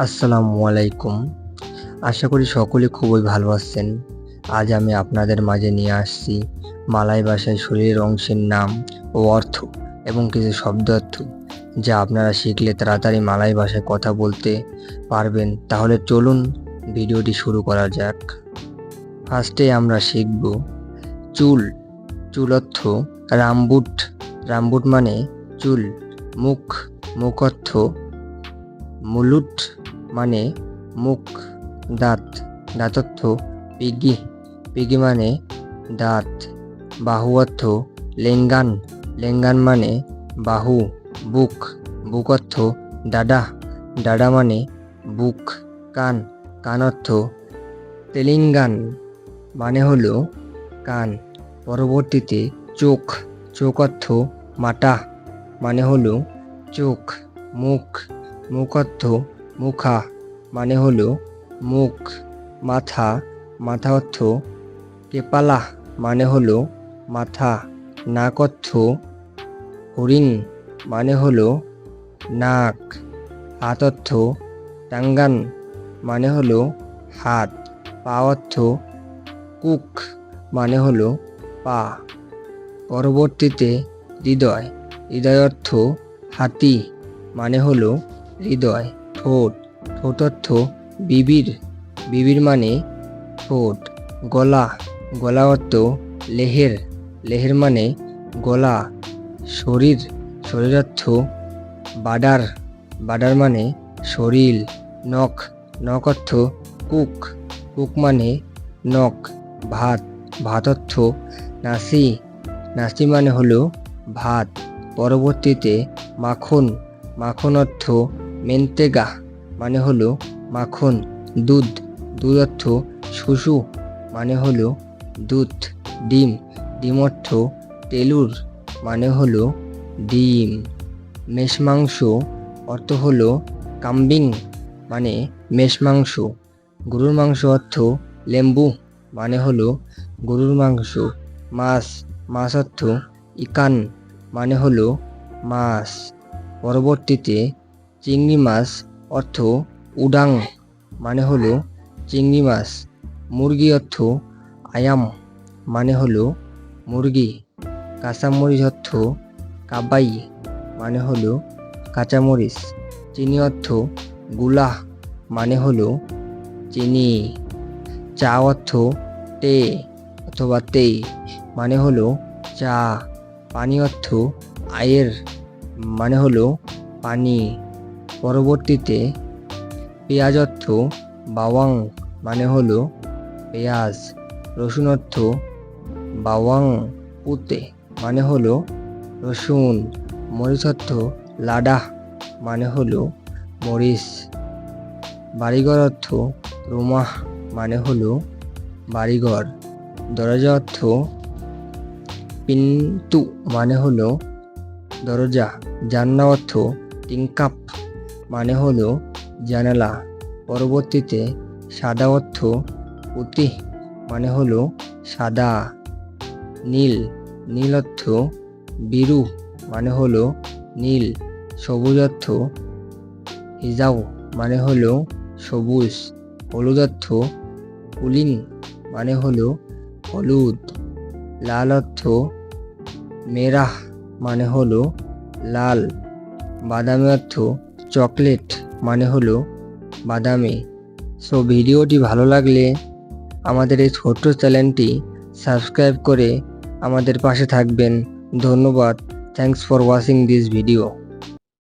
আসসালামু আলাইকুম। আশা করি সকলে খুবই ভালো আছেন। আজ আমি আপনাদের মাঝে নিয়ে আসছি মালাই ভাষায় শরীরের অংশের নাম ও অর্থ এবং কিছু শব্দার্থ যা আপনারা শিখলে তাড়াতাড়ি মালাই ভাষায় কথা বলতে পারবেন। তাহলে চলুন ভিডিওটি শুরু করা যাক। ফার্স্টে আমরা শিখব চুল। চুল অর্থ রামবুট। রামবুট মানে চুল, মুখ। মুখ অর্থ মুলুট। মানে মুখ, দাঁত দাঁত অর্থ পিগি। পিগি মানে দাঁত। বাহু অর্থ লেঙ্গান। লেঙ্গান মানে বাহু, বুক। বুক অর্থ ডাডা ডাডা মানে বুক, কান। কান অর্থ তেলিঙ্গান। মানে হলো কান। পরবর্তীতে চোখ। চোখ অর্থ মাটা মানে হলো চোখ, মুখ। মুখ অর্থ মুখা মানে হলো মুখ। মাথা মাথা অর্থ কেপালা মানে হলো মাথা। নাক অর্থ হরিণ মানে হলো নাক। হাত অর্থ টাঙ্গান মানে হলো হাত। পা অর্থ কুক মানে হলো পা। পরবর্তীতে হৃদয়। হৃদয় অর্থ হাতি মানে হলো হৃদয়, ঠোঁট। ঠোঁট অর্থ বিবির বিবির মানে ঠোঁট, গলা গলা অর্থ লেহের লেহের মানে গলা, শরীর শরীর অর্থ বাডার বাডার মানে শরীর, নখ নখ অর্থ কুক কুক মানে নখ, ভাত ভাত অর্থ নাসি নাসি মানে হলো ভাত, পরবর্তীতে মাখন মাখন অর্থ মেন্তেগা। মানে হলো মাখন, দুধ দুধ অর্থ শুশু মানে হলো দুধ, ডিম ডিম অর্থ তেলুর মানে হলো ডিম। মেষ মাংস অর্থ হলো কাম্বিং মানে মেষ মাংস গরুর মাংস অর্থ লেম্বু মানে হলো গরুর মাংস। মাছ মাছ অর্থ ইকান মানে হলো মাছ। পরবর্তীতে চিংড়ি মাছ অর্থ উডাং মানে হলো চিংড়ি মাছ। মুরগি অর্থ আয়াম মানে হলো মুরগি। কাঁচামরিচ অর্থ কাবাই মানে হলো কাঁচামরিচ। চিনি অর্থগুলা মানে হলো চিনি। চা অর্থ টে অথবা তে মানে হলো চা। পানি অর্থ আয়ের মানে হলো পানি। পরবর্তীতে পেঁয়াজ অর্থ বাওয়াং মানে হল পেঁয়াজ রসুন অর্থ বাওয়াং পুতে মানে হল রসুন মরিচ অর্থ লাডা মানে হল মরিচ বাড়িঘর অর্থ রুমাহ মানে হল বাড়িঘর দরজা অর্থ পিন্তু মানে হল দরজা জান্না অর্থ টিঙ্কাপ মানে হলো জানালা। পরবর্তীতে সাদা অর্থ পুতি মানে হলো সাদা। নীল নীল অর্থ বিরু মানে হলো নীল। সবুজ অর্থ হিজাও মানে হলো সবুজ। হলুদ অর্থ কুলিন মানে হলো হলুদ। লাল অর্থ মেরাহ মানে হলো লাল। বাদামি অর্থ চকলেট মানে হলো বাদামি। সো ভিডিওটি ভালো লাগলে আমাদের এই ছোট্ট চ্যানেলটি সাবস্ক্রাইব করে আমাদের পাশে থাকবেন। ধন্যবাদ। Thanks for watching this video